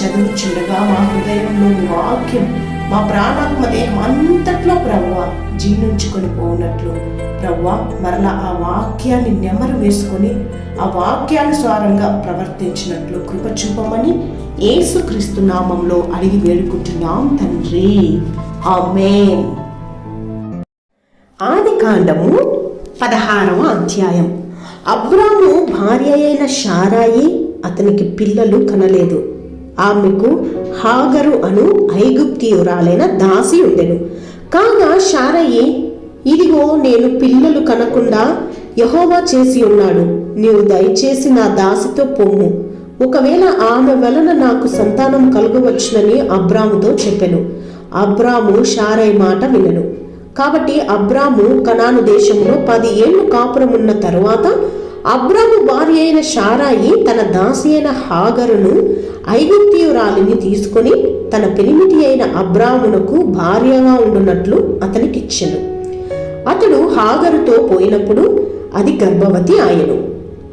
చదువుచుండగా మా హృదయంలో వాక్యం మా ప్రాణాత్మ దేహం అంతట్లో ప్రవ్వ జీర్ణించుకొని పోనట్లు ప్రవ్వ మరలా ఆ వాక్యాన్ని నెమరు వేసుకొని ఆ వాక్యానుసారంగా ప్రవర్తించినట్లు కృప చూపమని యేసుక్రీస్తు నామంలో అడిగి వేడుకుంటున్నాం తండ్రి. ఆమేన్. ఆది కాండము పదహారవ అధ్యాయం. అబ్రాము భార్య అయిన షారాయి అతనికి పిల్లలు కనలేదు. ఆమెకు హాగరు అను ఐగుప్తియురాలైన దాసి ఉండెను. కాగా షారయ్యే ఇదిగో నేను పిల్లలు కనకుండా యహోవా చేసి ఉన్నాడు. నీవు దయచేసి నా దాసితో పొమ్ము. ఒకవేళ ఆమె వలన నాకు సంతానం కలుగవచ్చునని అబ్రాముతో చెప్పెను. అబ్రాము షారై మాట వినను. కాబట్టి అబ్రాము కనాను దేశంలో పది ఏళ్ళు కాపురమున్న తరువాత అబ్రాము భార్య అయిన షారాయి తన దాసి అయిన హాగరును ఐగుప్తియురాలిని తీసుకొని తన పెనిమిటి అయిన అబ్రామునకు భార్యగా ఉండునట్లు అతనికిచ్చెను. అతడు హాగరుతో పోయినప్పుడు అది గర్భవతి ఆయను.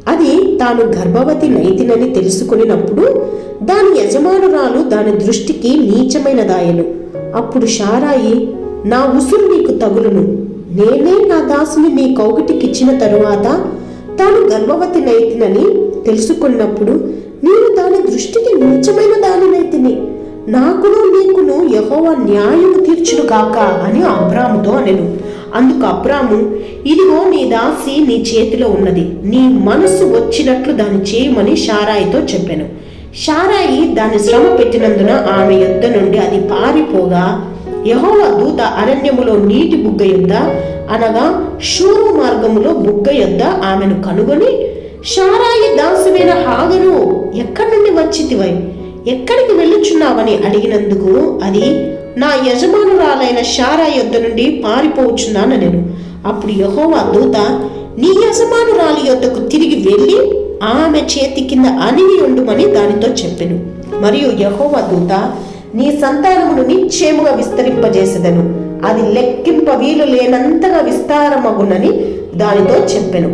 అది తాను గర్భవతి నైతినని తెలుసుకునినప్పుడు దాని యజమానురాలు దాని దృష్టికి నీచమైనదాయను. అప్పుడు షారాయి నా ఉసురు నీకు తగులును. నేనే నా దాసుని నీ కౌగిటికిచ్చిన తరువాత తాను గర్భవతి నైతినని తెలుసుకున్నప్పుడు నేను దాని దృష్టికి నీచమైన దానినైతిని. నాకును నీకును యహోవ న్యాయము తీర్చును కాక అని అబ్రాముతో అనెను. అందుకు అబ్రాము ఇదిగో నీ దాసి నీ చేతిలో ఉన్నది. నీ మనసు వచ్చినట్లు దాన్ని చేయమని షారాయితో చెప్పాను. షారాయి దాని శ్రమ పెట్టినందున ఆమె యుద్ధ నుండి అది పారిపోగా యహోవ దూత అరణ్యములో నీటి బుగ్గ యొద్ద అనగా షూరు మార్గములో బుగ్గ యొద్ద ఆమెను కనుగొని షారాయి దాసువైన హాగను ఎక్కడి నుండి వచ్చితివై? ఎక్కడికి వెళ్ళుచున్నావని అడిగినందుకు అది నా యజమానురాలైన షారా యొద్ద నుండి పారిపోవచ్చున్నాను నేను అప్పుడు యహోవా దూత నీ యజమానురాలి యొద్దకు తిరిగి వెళ్ళి ఆమె చేతి కింద అణిగి ఉండుమని దానితో చెప్పెను. మరియు యహోవా దూత నీ సంతానమును నిశ్చయముగా విస్తరింపజేసెదను. అది లెక్కింప వీలు లేనంతగా విస్తారమగునని దానితో చెప్పెను.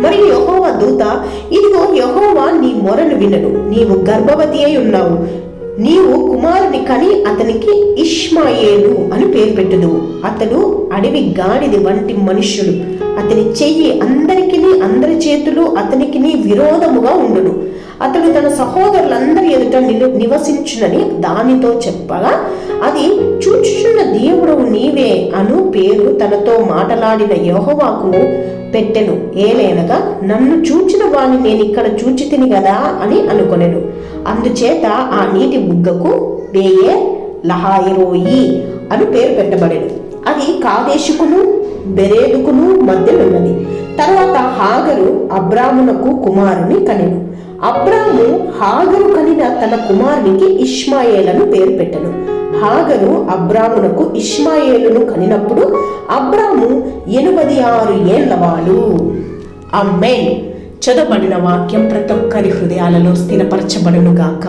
మరియు యహోవ దూత ఇదిగో యహోవా నీ మొరను వినడు. నీవు గర్భవతి అయి ఉన్నావు. నీవు కుమారుని కని అతనికి ఇష్మాయేలు అని పేరు పెట్టుదువు. అతడు అడవి గాడిది వంటి మనుష్యుడు. అతని చెయ్యి అందరికిని అందరి చేతులు అతనికి విరోధముగా ఉండును. అతడు తన సహోదరులందరి ఎదుట నిలు- నివసించునని దానితో చెప్పగా అది చూచుచున్న దేవుడు నీవే అను పేరు తనతో మాటలాడిన యోహవాకు పెట్టెను. ఏలేనగా నన్ను చూచిన వాణ్ణి నేను ఇక్కడ చూచి తిని కదా అని అనుకొనెను. అందుచేత ఆ నీటి బుగ్గకు బేయే లహాయిరోయి అని పేరు పెట్టబడెను. అది కాదేశుకును బెరేదుకును మధ్యనున్నది తర్వాత హాగరు అబ్రామునకు కుమారుని కనెను. అబ్రాము హాగరు కనిన తన కుమారునికి ఇష్మాయేలను పేరు పెట్టను. హాగరు అబ్రామునకు ఇష్మాయేలును కనినప్పుడు అబ్రాము ఎనిమిది ఆరు ఏళ్ళవాడు అమ్మే చదవబడిన వాక్యం ప్రతి ఒక్కరి హృదయాలలో స్థిరపరచబడును గాక